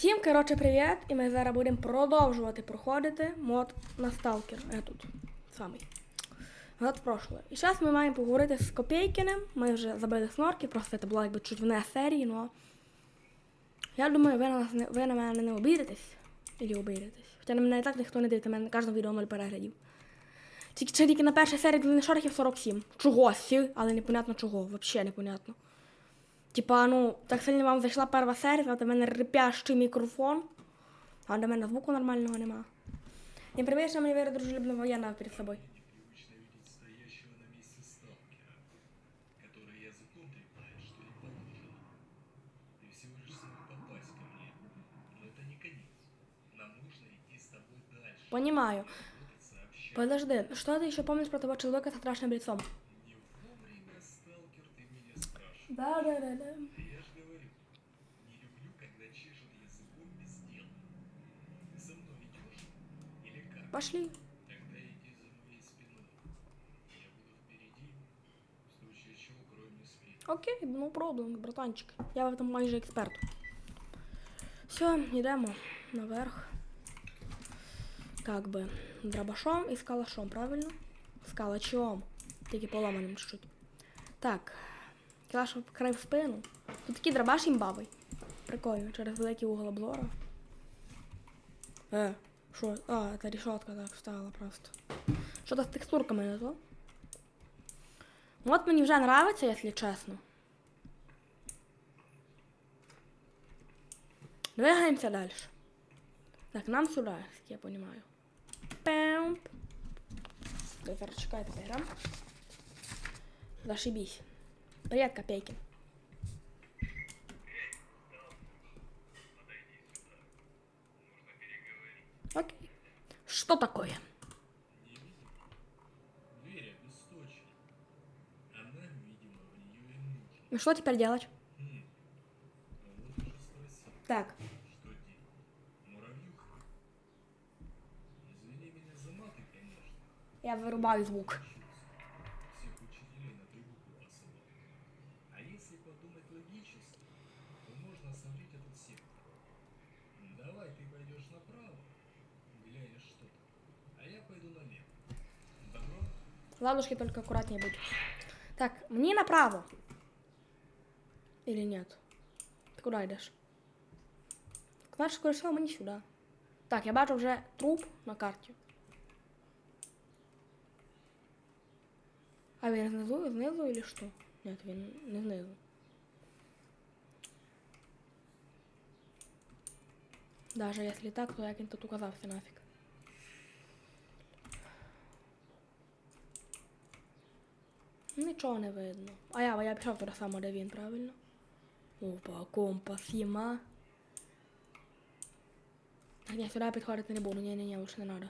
Всім, коротше, привіт! І ми зараз будемо продовжувати проходити мод на сталкер. Я тут самий. Год прошлое. І зараз ми маємо поговорити з Копейкіним. Ми вже забили снорки, просто це було якби чуть вне серії, но я думаю, ви на, нас не, ви на мене не обідетесь. Ілі обідетесь. Хоча на мене і так ніхто не дивиться, мене на кожному відео 0 переглядів. Тільки, тільки на першій серії длини шорохів 47. Чогось, але непонятно чого, взагалі непонятно. Типа, ну, так сильно вам зайшла перша серія, от у мене рипящий мікрофон, а до мене звуку нормального нема. Не примієш мені віри дружелюбного воєнного перед собою. Непривычно видеть стоящего на месте сталкера, который языком трепает, что не положено. Ты всего лишь смог попасть ко мне, но это не конец. Нам нужно идти с тобой дальше. Понимаю. Работать сообща. Подожди, что ты еще помнишь про того человека со страшным лицом? Да, да, да, да. Я ж говорю, не люблю, когда чешут языком без дела. Ты со мной идешь? Или как? Пошли. Тогда иди за моей спиной. Я буду впереди, в случае чего мне спину. Окей, ну проблем, братанчик. Я в этом майже експерт. Все, йдемо наверх. Как би дробашом і з калашом, правильно? З калачом. Тільки поламаним чуть-чуть. Так. Калаш край в спину. Тут такий дробаш імбавий. Прикольно, через великий угол облора. Е, що? А, це рішотка так встала просто. Що-то з текстурками не то. Ну, От мені вже нравиться, якщо чесно. Двигаемся дальше. Так, нам сюда, як я. Пэмп. Так, зараз чекайте, поиграем. Зашибись. Привет, Копейки. Окей. Что такое? Ну что теперь делать? Так. Я вырубаю звук. Ладушки только аккуратнее будь. Так, мне направо. Или нет? Ты куда йдеш? Значить, скоріше всього, мені сюди. Так, я бачу вже труп на карті. А він знизу, знизу или що? Ні, він не знизу. Даже если так, то як він тут указався нафіг. Нічого не видно. А я, я пішов туди само, де він, правильно? Опа, компас їма. Так, ні, сюди підходити не буду. Ні, ні, ні, лучше не надо.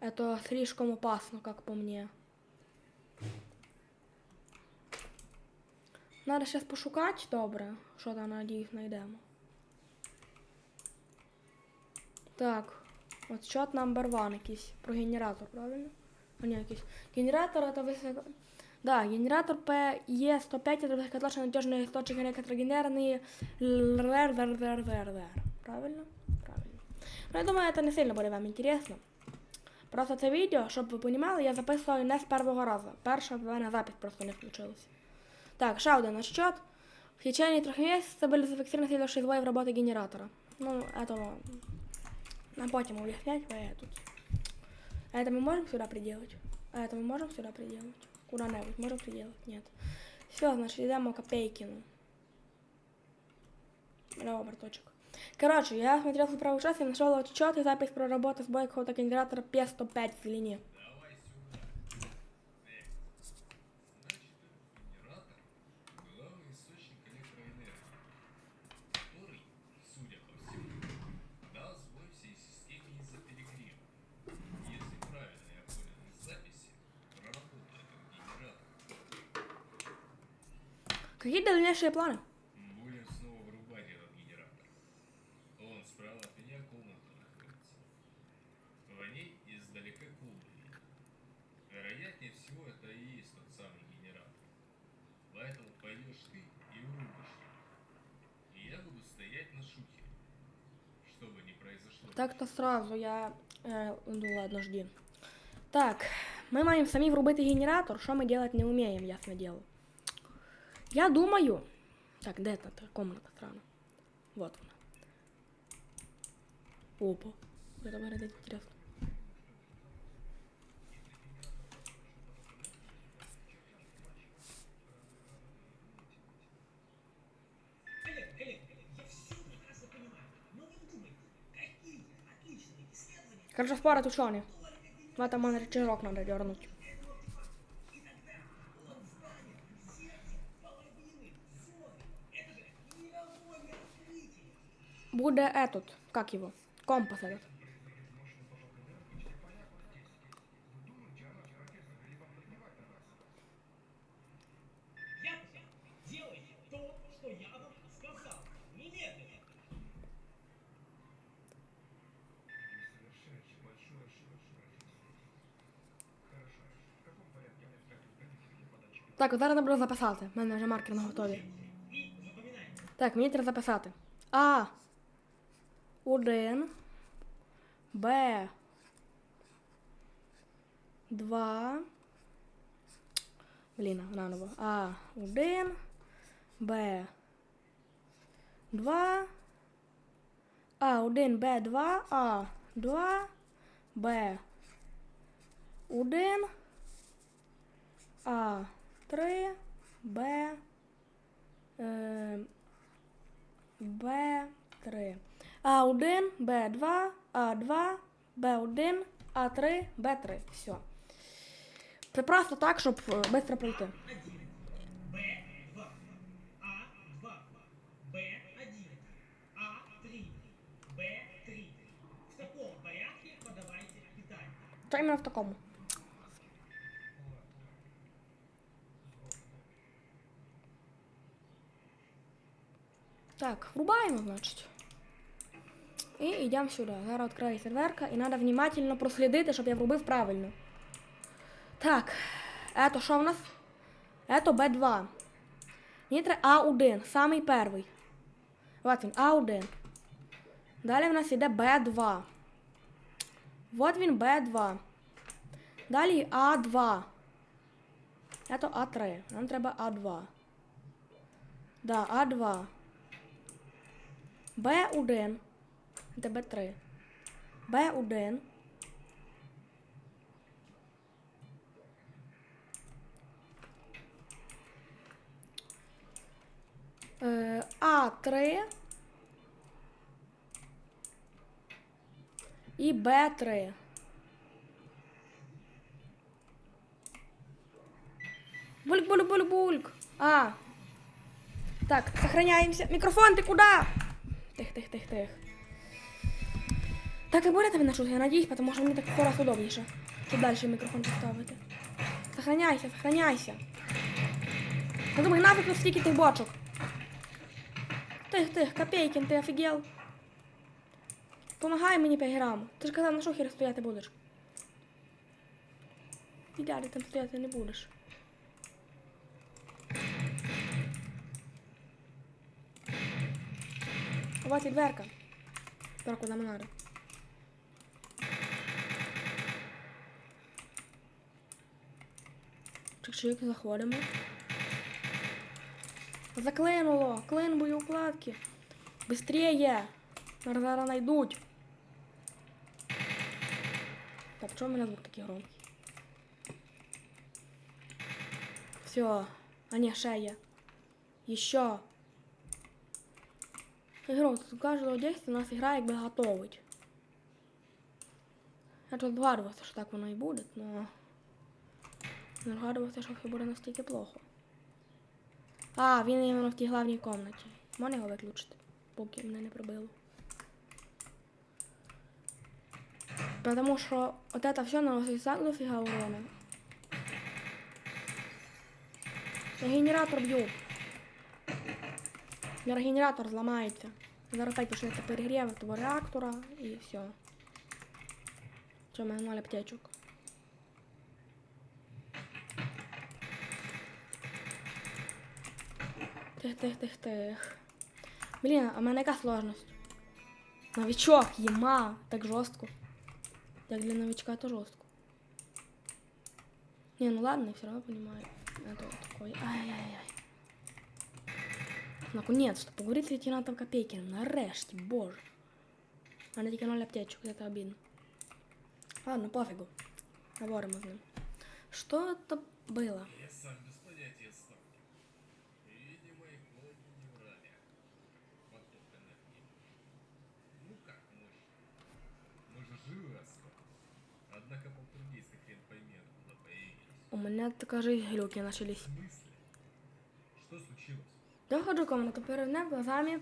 Это слишком опасно, как по мне. Надо сейчас пошукати добре, що там, надіюсь, знайдемо. Так, от чот number one якийсь про генератор, правильно? А ні, якийсь. Генератор это высоко... Да, генератор PE105 это высокоточный надежный источник электрогенерный РРРРРР. Правильно? Правильно. Ну, я думаю, это не сильно буде вам интересно. Просто це відео, щоб ви розуміли, я записую не з першого разу. Перша в мене запись просто не включилась. Так, ще один отчет. В течение трех месяцев были зафиксированы следующие сбои в работе генератора. Ну, это нам потім объяснять, вы тут. А это мы можем сюда приделать? А это мы можем сюда приделать? Куда-нибудь можем приделать? Нет. Все, значит, идем к Копейкину. Браво, браточек. Короче, я смотрел правый час и нашел отчет и запись про работу сбоя какого-то генератора P105 в Зелени. Давай сюда. Э, значит, этот генератор – главный источник электроэнергии, который, судя по всему, дал сбой всей системе из-за перегрева. Если правильно я понял из записи, проработает этот генератор. Какие дальнейшие планы? Будем снова вырубать этот генератор. Он справа от меня комната находится. В ней издалека колокольня. Вероятнее всего, это и есть тот самый генератор. Поэтому пойдешь ты и вырубишь его. И я буду стоять на шухере. Так-то сразу я. Е, ну ладно, жди. Так, ми маємо самі врубити генератор, що ми делать не вміємо, ясне діло. Я думаю. Так, де та комната рано? Вот она. Опа. Это выглядит интересно. Короче, в пара тушеный. В этом рычажок надо дернуть. Каком порядке необходимо график для подачи Так, зараз треба записати. У мене вже маркер на готові. Так, мені треба записати. А. 1. Б. 2. Блін, наново. А. 1. Б. 2. А. 1. Б. 2. А. 2. Б. 1. А. 3. Б. Е, Б3. А1, Б2, А2, Б1, А3, Б3. Все. Просто так, щоб швидко пройти. Б2, А2, Б1, А3, Б3. В таком порядке подавайте питание. Та іменно в такому. Так, врубаємо, значить. І йдемо сюди. Зараз відкрию серверка і треба внимательно прослідити, щоб я врубив правильно. Так, ето що в нас? Ето Б2. Мені треба А1, самий перший. Вот він, А1. Далі в нас іде Б2. Вот він Б2. Далі А2. Это А3. Нам треба А2. Да, А2. Б1. Це Б3. Б1. Е, А3. І Б3. Бульк, бульк, бульк, бульк. А. Так, сохраняемся. Микрофон, ты куда? Тих, тих, тих, тих. Так тебе чути, я надіюсь, тому що мені так сто раз удобніше. Щоб далі мікрофон поставити. Сохраняйся, сохраняйся. Я думаю, нафиг тут стільки тих бочок. Тих, тих, Копейкин, ти офігел? Помагай мені 5 грам. Ти ж казав, на шухері стояти будеш. І далі там стояти не будеш. І дверка. Куди нам надо. Чик-чик, заходимо. Заклинуло. Клин боєукладки. Быстрее. Зараз найдуть. Так, чому у мене звук такий громкий? Все. А не, є. Еще. Игрок, у каждого действия у нас игра якби готовить. Я тут згадувався, що так воно і буде, но не згадувався, що буде настільки плохо. А, він іменно в тій главній комнаті. Можна його виключити, поки мене не пробило. Потому що от это все наносить так дофіга урона. Я генератор б'ю. Генератор зламається. Зараз опять почнеться перегрів того реактора і все. Що, в мене ноль аптечок. Тих, тих, тих, тих. Блін, а в мене яка сложність? Новичок, ема, так жорстко. Як для новичка то жорстко. Не, ну ладно, все равно понимаю. Это вот такой. Ай-яй-яй. Наконец-то, поговорити з лейтенантом Копейкиным. Нарешті, боже. У мене тільки ноль аптечок, це обідно. Ладно, пофігу. Говоримо з ним. Що це було? У мене така же глюки начались. Что случилось? В комнату, перед глазами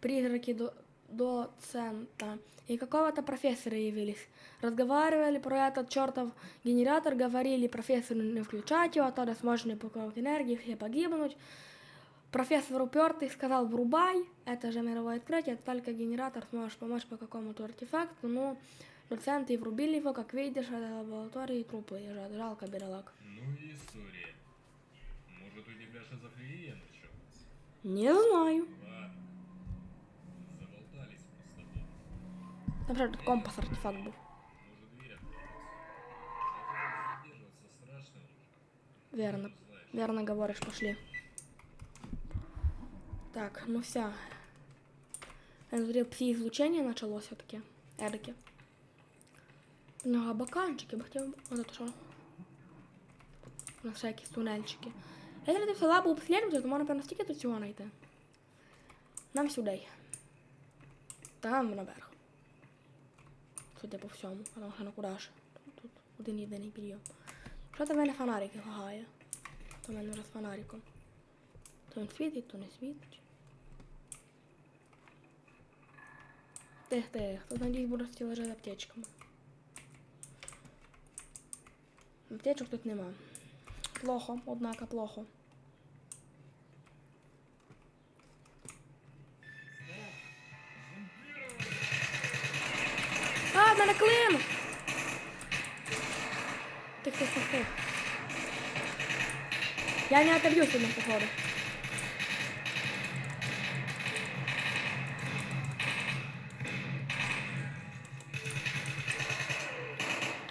призраки до, доцента. И какого-то профессора явились. Разговаривали про этот чертов генератор, говорили профессору не включать его, тогда сможет покровать энергии, все погибнуть. Профессор упертый сказал, врубай, это же мировое открытие, только генератор сможет помочь по какому-то артефакту. Ну, и врубили его, как видишь, этой лаборатории трупы лежат. Жалко, бедолаг. Ну и история. Может, у тебя шизофрения началась? Не знаю. Ладно. Заболтались мы с тобой. Же этот компас артефакт был. Тут. Верно. Верно говоришь, пошли. Так, ну все. Я смотрел, пси-излучение началось все-таки. Эдаки. Ну, баканчики бы хотел... Вот это что? На всякие туннельчики. Если ти все лабу обслідувати, то можна напевно стільки тут цього знайти. Нам сюди. Там наверх. Судя по всьому. А там ще на куди ж. Тут, один єдиний підйом. Що там в мене фонарики лагає? То в мене вже з фонариком. То він світить, то не світить. Тих, тих. Тут надіюсь буду всі лежати аптечками. Аптечок тут нема. Плохо, однако плохо. А, в мене клин! Тих, тих, тих, тих. Я не отобьюсь от них, походу.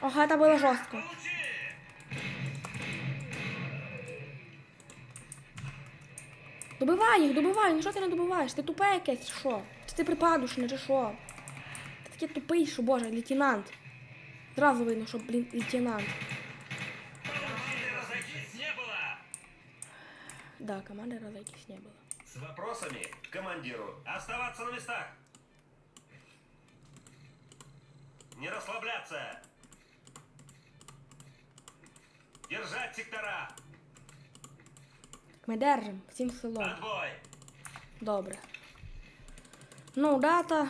Ага, это было жестко. Добивай їх, добивай, ну що ти не добиваєш? Ти тупе якесь, що? Чи ти припадушне, чи що? Ти такий тупий, що боже, лейтенант. Зразу видно, що, блін, лейтенант. Разойтись было! Да, командира якісь не було. С вопросами к командиру. Оставаться на местах. Не расслабляться. Держать сектора. Ми держимо всім селом. Добре. Ну, дата.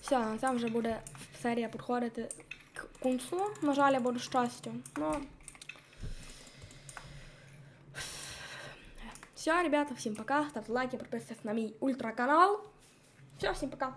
Все, на цьому вже буде серія підходити к кінцу. На жаль, я буду щастю. Ну. Все, ребята, всім пока. Ставте лайки, підписуйтесь на мій ультраканал. Все, всім пока.